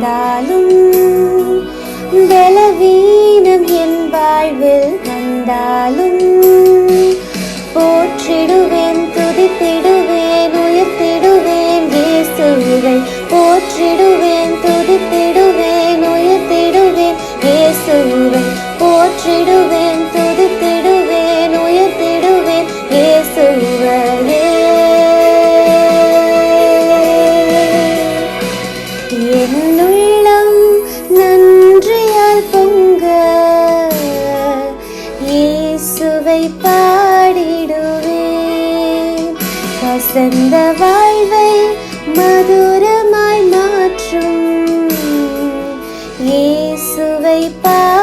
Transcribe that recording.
வந்தாலும் பலவீனம் என் வாழ்வில் வந்தாலும் போற்றிடுவேன் துதித்திடுவேன் உயர்த்திடுவேன் இயேசுவை இயேசுவை பாடிடுவேன். வசந்த வாழ்வை மதுரமாய் மாற்றும். இயேசுவை பா